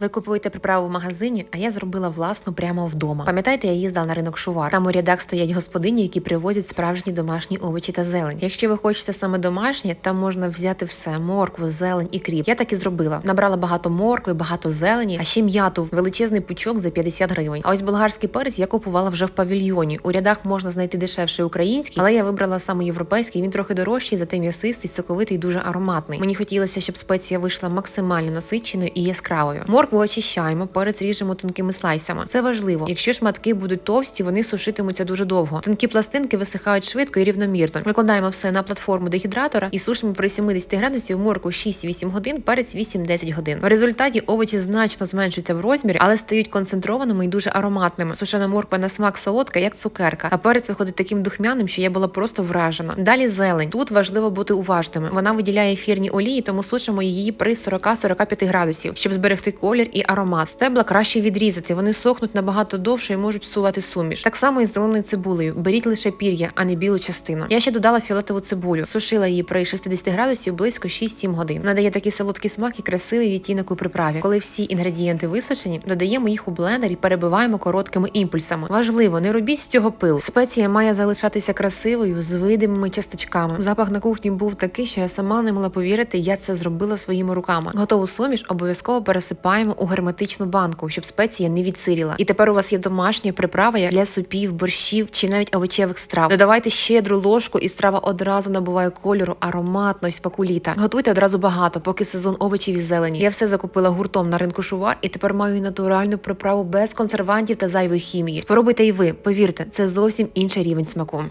Ви купуєте приправу в магазині, а я зробила власну прямо вдома. Пам'ятаєте, я їздила на ринок Шувар. Там у рядах стоять господині, які привозять справжні домашні овочі та зелень. Якщо ви хочете саме домашнє, там можна взяти все: моркву, зелень і кріп. Я так і зробила. Набрала багато моркви, багато зелені, а ще м'яту, величезний пучок за 50 гривень. А ось болгарський перець я купувала вже в павільйоні. У рядах можна знайти дешевше український, але я вибрала саме європейський. Він трохи дорожчий, зате м'ясистий, соковитий, дуже ароматний. Мені хотілося, щоб спеція вийшла максимально насиченою і яскравою. Моркву очищаємо, перець ріжемо тонкими слайсами. Це важливо. Якщо шматки будуть товсті, вони сушитимуться дуже довго. Тонкі пластинки висихають швидко і рівномірно. Викладаємо все на платформу дегідратора і сушимо при 70 градусів морку 6-8 годин, перець 8-10 годин. В результаті овочі значно зменшуються в розмірі, але стають концентрованими і дуже ароматними. Сушена морква на смак солодка, як цукерка, а перець виходить таким духмяним, що я була просто вражена. Далі зелень. Тут важливо бути уважними. Вона виділяє ефірні олії, тому сушимо її при 40-45 градусів, щоб зберегти колір і аромат. Стебла краще відрізати. Вони сохнуть набагато довше і можуть всувати суміш. Так само і з зеленою цибулею. Беріть лише пір'я, а не білу частину. Я ще додала фіолетову цибулю, сушила її при 60 градусів близько 6-7 годин. Надає такий солодкий смак і красивий відтінок у приправі. Коли всі інгредієнти висушені, додаємо їх у блендер і перебиваємо короткими імпульсами. Важливо, не робіть з цього пил. Спеція має залишатися красивою з видимими часточками. Запах на кухні був такий, що я сама не могла повірити, я це зробила своїми руками. Готову суміш обов'язково пересипаємо у герметичну банку, щоб спеція не відсиріла. І тепер у вас є домашня приправа як для супів, борщів чи навіть овочевих страв. Додавайте щедру ложку, і страва одразу набуває кольору, ароматної спакуліта. Готуйте одразу багато, поки сезон овочів і зелені. Я все закупила гуртом на ринку шувар і тепер маю натуральну приправу без консервантів та зайвої хімії. Спробуйте і ви, повірте, це зовсім інший рівень смаку.